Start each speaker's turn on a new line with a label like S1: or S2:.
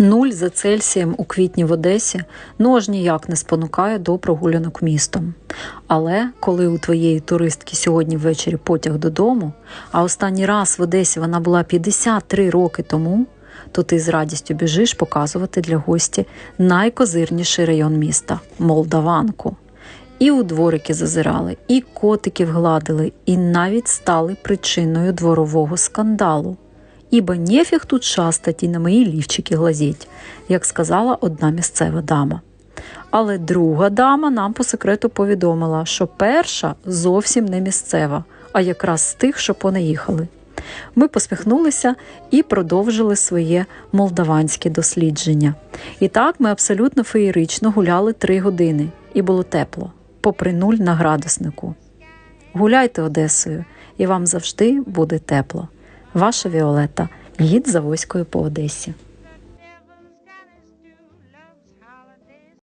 S1: Нуль за Цельсієм у квітні в Одесі ну аж ніяк не спонукає до прогулянок містом. Але коли у твоєї туристки сьогодні ввечері потяг додому, а останній раз в Одесі вона була 53 роки тому, то ти з радістю біжиш показувати для гості найкозирніший район міста Молдаванку. І у дворики зазирали, і котиків гладили, і навіть стали причиною дворового скандалу. Ібо нефіг тут шастать і на мої лівчики глазіть, як сказала одна місцева дама. Але друга дама нам по секрету повідомила, що перша зовсім не місцева, а якраз з тих, що понаїхали. Ми посміхнулися і продовжили своє молдаванське дослідження. І так ми абсолютно феєрично гуляли три години, і було тепло, попри нуль на градуснику. Гуляйте Одесою, і вам завжди буде тепло. Ваша Віолета, гід за войською по Одесі.